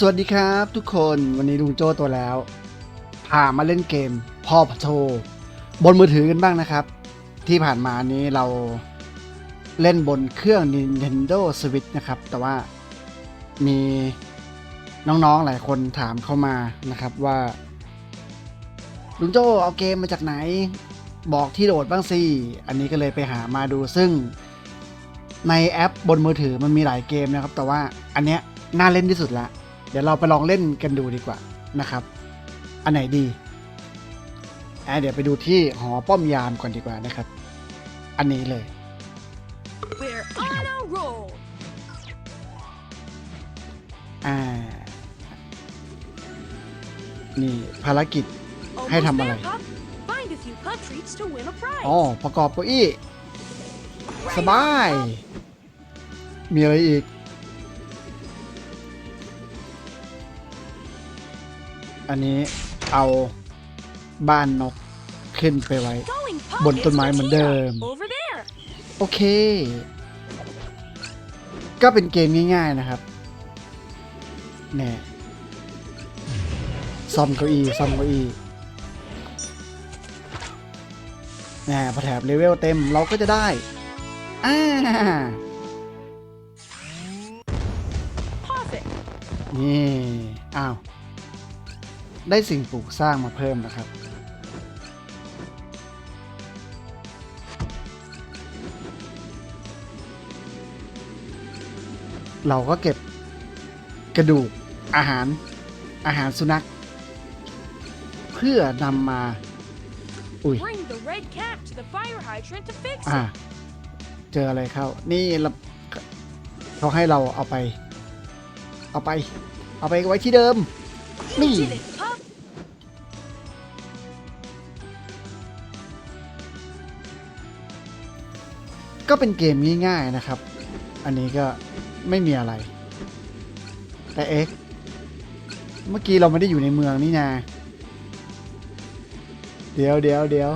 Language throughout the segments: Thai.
สวัสดีครับทุกคนวันนี้ลุงโจ้ตัวแล้ว พามาเล่นเกมพ่อพะโทบนมือถือกันบ้างนะครับ ที่ผ่านมานี้เราเล่นบนเครื่อง Nintendo Switch นะครับ แต่ว่ามีน้องๆหลายคนถามเข้ามานะครับว่า ลุงโจ้เอาเกมมาจากไหน บอกที่โหลดบ้างสิอันนี้ก็เลยไปหามาดูซึ่งในแอปบนมือถือมันมีหลายเกมนะครับ แต่ว่าอันเนี้ยน่าเล่นที่สุดละ เดี๋ยวเราไปลองเล่นกันดูดีกว่านะครับ อันไหนดีอะเดี๋ยวไปดูที่หอป้อมยามก่อนดีกว่านะครับ อันนี้เลย We're on a roll. อ่า นี่ภารกิจ Almost Hay thầm there, bà này. Pup. Find a few pup treats to win a prize. อ๋อ ประกอบเก้าอี้ สบาย มีอะไรอีก อันนี้เอาบ้านนกขึ้นไปไว้ Going pup บนต้นไม้เหมือนเดิม Over there. โอเค ก็เป็นเกมง่ายๆนะครับแน่ซ่อมเก้าอี้ซ่อมเก้าอี้แน่พอแถบเลเวลเต็มเราก็จะได้อ่า Perfect. นี่ อ้าว ได้สิ่งปลูกสร้างมาเพิ่มนะครับ เราก็เก็บกระดูกอาหารอาหารสุนัข เพื่อนำมา อุ้ย Bring the red cap to the fire hydrant to fix อ่า it. เจออะไรเข้า นี่เราเขาให้เราเอาไป เอาไป เอาไปไว้ที่เดิม You ก็เป็นเกมง่ายๆนะครับ อันนี้ก็ไม่มีอะไร แต่เอ๊ะเมื่อกี้เราไม่ได้อยู่ในเมืองนี่นาเดี๋ยวเดี๋ยวเดี๋ยว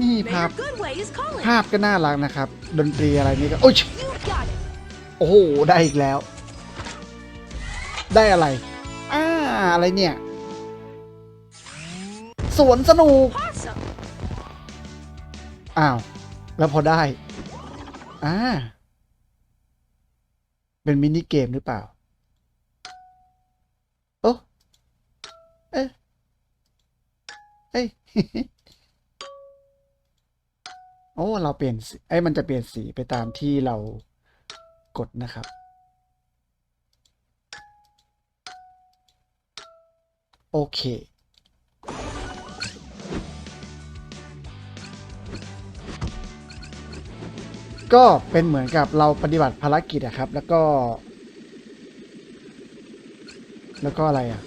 นี่ภาพ Mayor Goodway is calling. ภาพก็น่ารักนะครับ ดนตรีอะไรนี่ก็ โอ้ย You got it. โอ้โห ได้อีกแล้ว ได้อะไร อ่า อะไรเนี่ย สวนสนุก Awesome. อ้าว แล้วพอได้ อ่า เป็นมินิเกมหรือเปล่า โอ้เอ๊ะเอ้ยโอ้ เราเปลี่ยนสีไอ้ยมันจะเปลี่ยนสีไปตามที่เรากดนะครับ โอเค ก็เป็นเหมือนกับเราปฏิบัติภารกิจอะครับ แล้วก็ แล้วก็อะไรอะ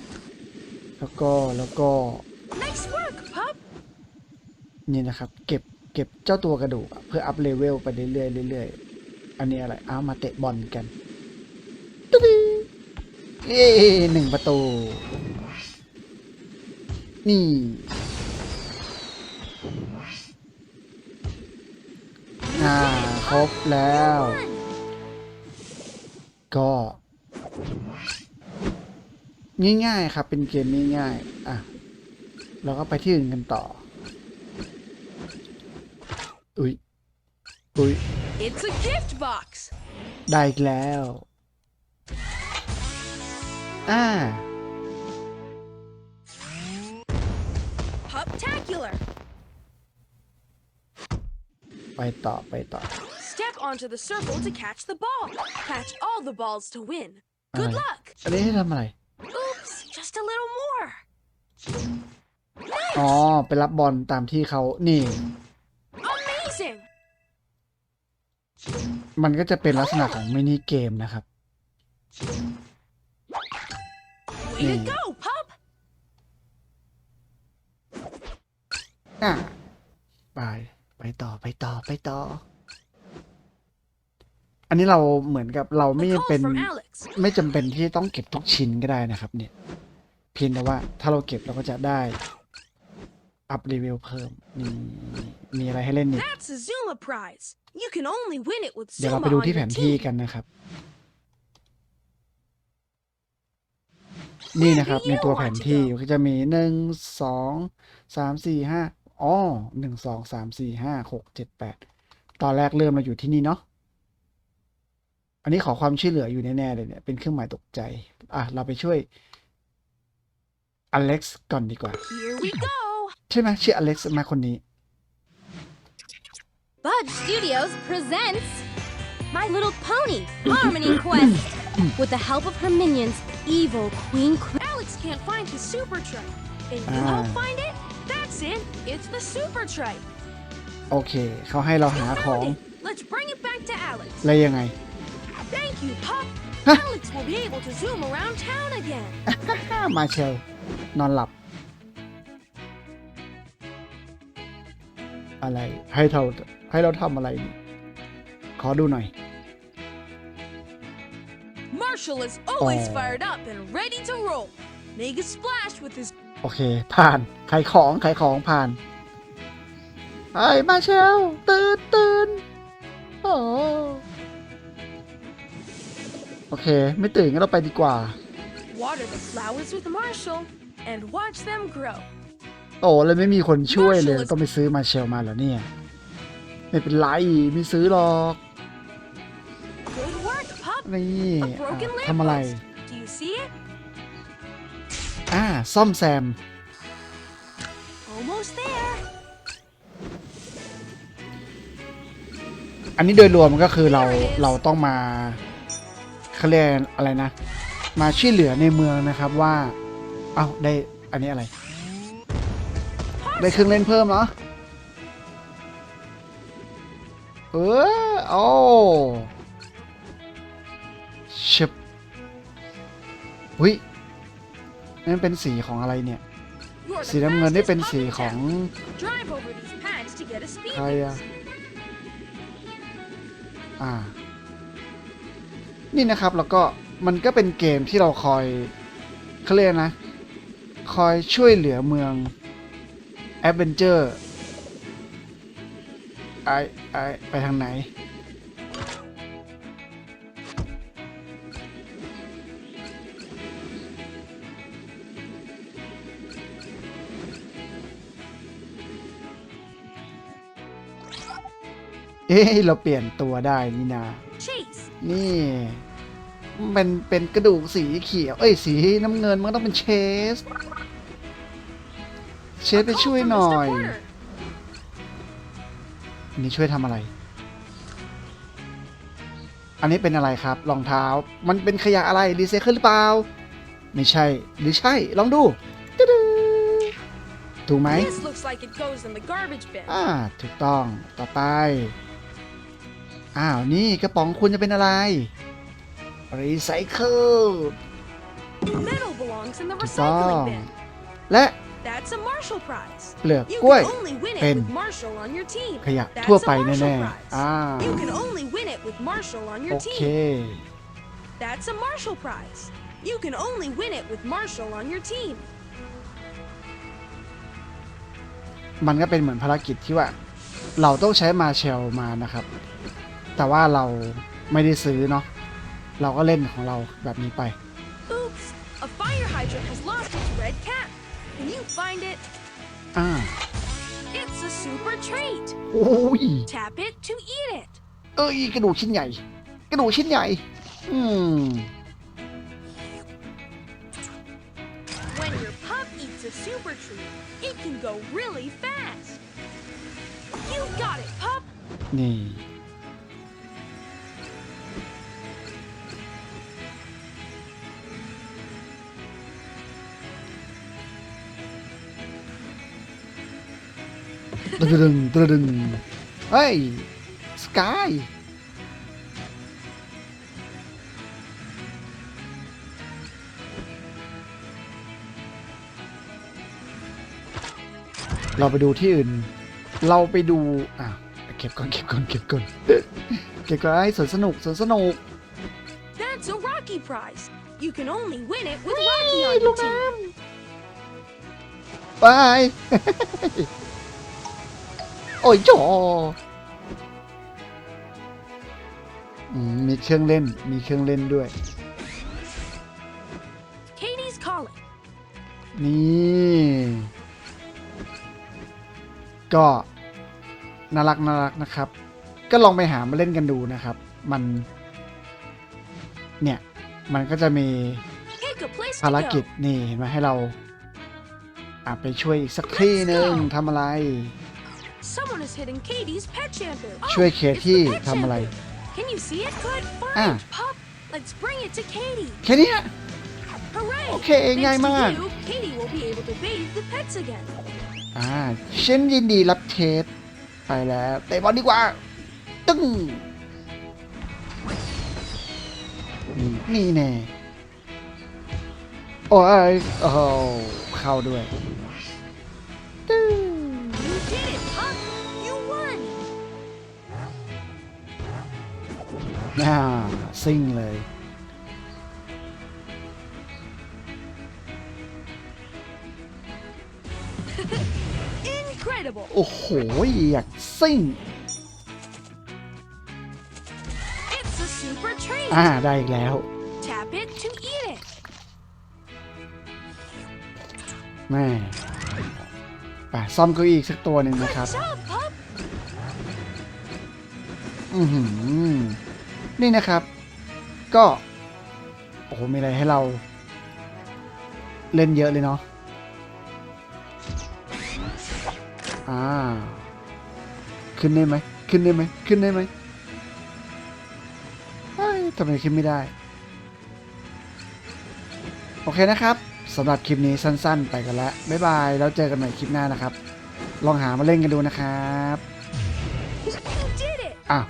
แล้วก็แล้วก็ Nice work, pup. นี่นะครับ เก็บเก็บเจ้าตัวกระดูกอะเพื่ออัพเลเวลไปเรื่อยๆเรื่อยๆอันนี้อะไรอ้าวมาเตะบอลกันตึ๊ดเย้หนึ่งประตู นี่อ่า ครบแล้ว One. ก็ง่ายๆครับ เป็นเกมง่ายๆอะเราก็ไปที่อื่นกันต่อ อุ้ย อุ้ย It's a gift box. ได้อีกแล้ว อ่า Puptacular. ไปต่อ ไปต่อ Step onto the circle to catch the ball. Catch all the balls to win. Good Alright. luck. อันนี้ให้ทำอะไร Oops, just a little more. อ๋อ ไปรับบอลตามที่เขานี่ Amazing. มันก็จะเป็นลักษณะของมินิเกมนะครับ Way to Hmm. go, pup. อะไป ไปต่อไปต่อไปต่อ อันนี้เราเหมือนกับเรา A ไม่ call เป็น from Alex. ไม่จำเป็นที่ต้องเก็บทุกชิ้นก็ได้นะครับ เนี่ย เพียงแต่ว่าถ้าเราเก็บเราก็จะได้อัพรีวิวเพิ่มมีมีอะไรให้เล่นอีก That's a Zuma prize. You can only win it with เดี๋ยวเรา Zuma ไปดู on ที่แผ your นที่ team. กันนะครับ นี่นะครับ Maybe มี you ตัว want แผน to ที่ go. ก็จะมีหนึ่งสองสามสี่ห้าอ๋อหนึ่งสองสามสี่ห้าหกเจ็ดแปดตอนแรกเริ่มเราอยู่ที่นี่เนาะ อันนี้ขอความช่วยเหลืออยู่แน่ๆเลยเนี่ย เป็นเครื่องหมายตกใจ อะ เราไปช่วยอเล็กซ์ก่อนดีกว่า Here we go. ใช่ไหมชื่ออเล็กซ์มาคนนี้ Bud Studios presents My Little Pony Harmony Quest. With the help of her minions, evil Queen Cr- Alex can't find his super trike. And you Ah. help find it? That's it. It's the super trike. โอเค เขาให้เราหา You ของ found it. Let's bring it back to Alex. แล้วยังไง Thank you, Pup. Huh? Alex will be able to zoom around town again. มาเชล นอนหลับ อะไร ให้เราให้เราทำอะไรนี่ขอดูหน่อย Marshall is always Oh. fired up and ready to roll. Make a splash with his โอเค ผ่าน ขายของ ขายของผ่านไอ้ยมาเชล ตื่นตื่ โอเค ไม่ตื่นงั้นเราไปดีกว่า water the flowers with Marshall and watch them grow. โอ้เลยไม่มีคนช่วยเลย Marshall is- ต้องไปซื้อมาเชลมาเหรอเนี่ย ไม่เป็นไร ไม่ซื้อหรอก Good work, Pup. นี่ A อะ broken ทำอะไร lamppost. Do you see it? อ่าซ่อมแซม Almost there. อันนี้โดยรวมก็คือเราเราต้องมา เขาเรียกอะไรนะ มาช่วยเหลือในเมืองนะครับว่า เอ้าได้อันนี้อะไร ได้เครื่องเล่นเพิ่มเหรอ เออโอ้ชิบหุยนั่นเป็นสีของอะไรเนี่ย You're สี the น้ำเงินนี่ fastest เป็น pup สี in ของ town. Drive over these pads to get a speed ใครอะ boost. อ่า นี่นะครับแล้วก็มันก็เป็นเกมที่เราคอยเขาเรียกนะ คอยช่วยเหลือเมืองแอดเวนเจอร์ไอไอไปทางไหน เอ๊ะเราเปลี่ยนตัวได้นี่นา Chase. นี่เป็นเป็นกระดูกสีเขียว เอ้ยสีน้ำเงินมันก็ต้องเป็นเชส เชส A ไป call ช่วย from หน่อ Mr. ย Porter. อันนี้ช่วยทำอะไร อันนี้เป็นอะไรครับรองเท้า มันเป็นขยะอะไรรีไซเคิลหรือเปล่า ไม่ใช่ หรือใช่ ลองดูตึ๊ดๆถูกไหม This looks like it goes in the garbage bin. อ่า ถูกต้อง ต่อไป อ้าว นี่กระป๋องคุณจะเป็นอะไรรีไซเคิล Metal belongs in the ถูกต้อง recycling bin. และ That's a Marshall prize. เปลือก You กล้วย can only win it เป็น with Marshall on your team. ขยะ That's ทั่ว a ไป Marshall แน่ prize. ๆอ่า You can only win it with Marshall on โอ your เค team. That's a Marshall prize. You can only win it with Marshall on your team. มันก็เป็นเหมือนภารกิจที่ว่า เราต้องใช้มาเชลมานะครับ แต่ว่าเราไม่ได้ซื้อเนาะเราก็เล่นของเราแบบนี้ไป Oops! A fire hydrant has lost its red cap. Can you find it? อ่า It's a super treat. โอ้ย Tap it to eat it. เอ้ยกระดูกชิ้นใหญ่ กระดูกชิ้นใหญ่ อืม When your pup eats a super treat, it can go really fast. You got it, pup. นี่ ตระดึงตระดึงเฮ้ย สกาย เราไปดูที่อื่น เราไปดู อะ เก็บก่อน เก็บก่อน เก็บก่อน เก็บก่อนไอ้สวนสนุกสวนสนุก That's a Rocky prize. You can only win it with Rocky on your team. ไป โอ้ยจออืมมีเครื่องเล่น มีเครื่องเล่นด้วย Katie's calling. นี่ ก็น่ารักน่ารักนะครับ ก็ลองไปหามาเล่นกันดูนะครับ มัน เนี่ย มันก็จะมี Pick a place ภาร to กิจ go. นี่เห็นไหมให้เราอะไปช่วยอีกสักที่หนึ่งทำอะไร Someone is hitting Katie's pet shampoo. ช่วย Oh, เค it's the ที่ pet ทำอะไร shampoo. Can you see it? Good. Fine. Ah. Pup, let's bring it to Katie. แค่เนี้ย Hooray! โอเค Thanks ง่าย to มาก you, Katie will be able to bathe the pets again. อ่าฉันยินดีรับเทสไปแล้วเตะบอลดีกว่า ตึ้งนี่นี่แน่โอ้ยโอ้โหเข้าด้วย น่าซิ่งเลย Incredible. โอ้โห อยากซิ่ง It's a super treat. อ่า ได้อีกแล้ว Tap it to eat it. แม่ไปซ่อมเก้าอี้อีกสักตัวหนึ่งนะครับ Good job, Pup. อือหือ นี่นะครับ ก็โอ้โหมีอะไรให้เราเล่นเยอะเลยเนาะอ่าขึ้นได้ไหมขึ้นได้ไหมขึ้นได้ไหมเฮ้ยทำไมขึ้นไม่ได้ โอเคนะครับสำหรับคลิปนี้สั้น ๆ ไปกันแล้วบ๊ายบาย แล้วเจอกันใหม่คลิปหน้านะครับ ลองหามาเล่นกันดูนะครับ You did it. อ้าว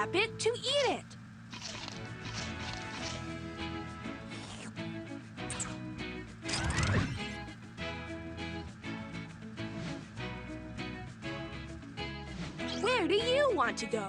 Tap it to eat it. Where do you want to go?